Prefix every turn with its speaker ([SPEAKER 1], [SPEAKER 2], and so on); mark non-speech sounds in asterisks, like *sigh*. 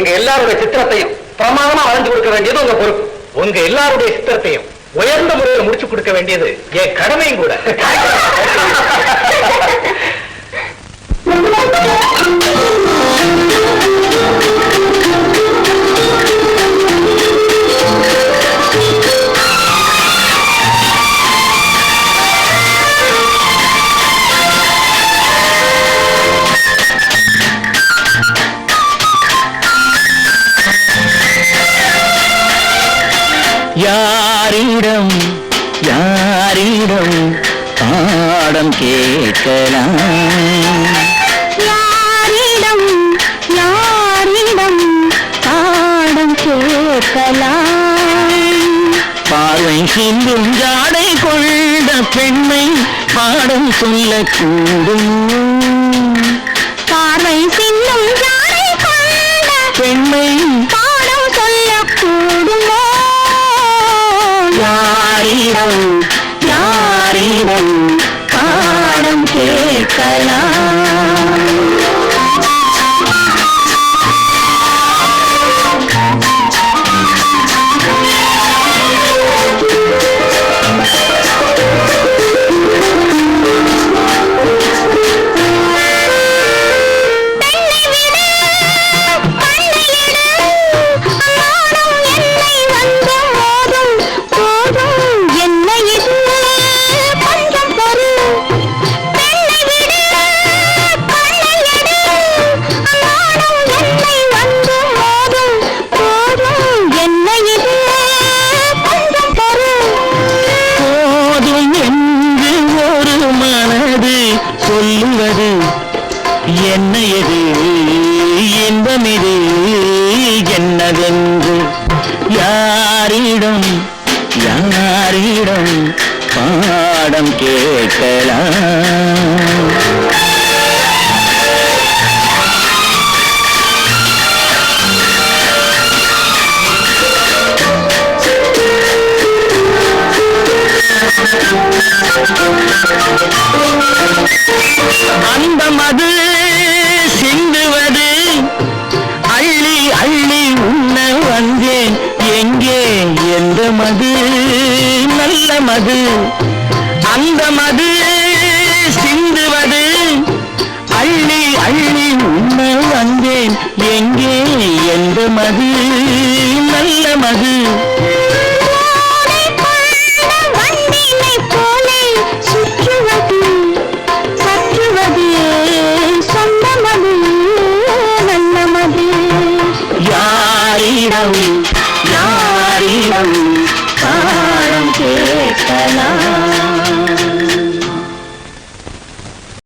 [SPEAKER 1] எங்க எல்லாருடைய சித்திரத்தையும் பிரமாதமா வளைஞ்சு கொடுக்க வேண்டியது உங்க பொறுப்பு. உங்க எல்லாருடைய சித்திரத்தையும் உயர்ந்த முறையில் முடிச்சு கொடுக்க வேண்டியது என் கடமையும் கூட. *laughs*
[SPEAKER 2] யாரிடம் யாரிடம் பாடம் கேட்கலாம்?
[SPEAKER 3] யாரிடம் யாரிடம் பாடம் கேட்கலாம்?
[SPEAKER 2] பார்வை சிந்தும் ஜாடை கொண்ட பெண்மை பாடம் சொல்லக்கூடும்.
[SPEAKER 3] பார்வை சின்னும்
[SPEAKER 2] யாரிடம் யாரிடம் பாடம் கேட்கலாம்? கேட்கலாம். அந்த மது சிந்துவது அள்ளி அள்ளி உண்ண வந்தேன். எங்கே? எந்த மது? நல்ல மது. அந்த மது சிந்துவது. அள்ளி அள்ளி உண்ண வந்தேன் எங்கே எந்த மது நல்ல மது.
[SPEAKER 3] போதை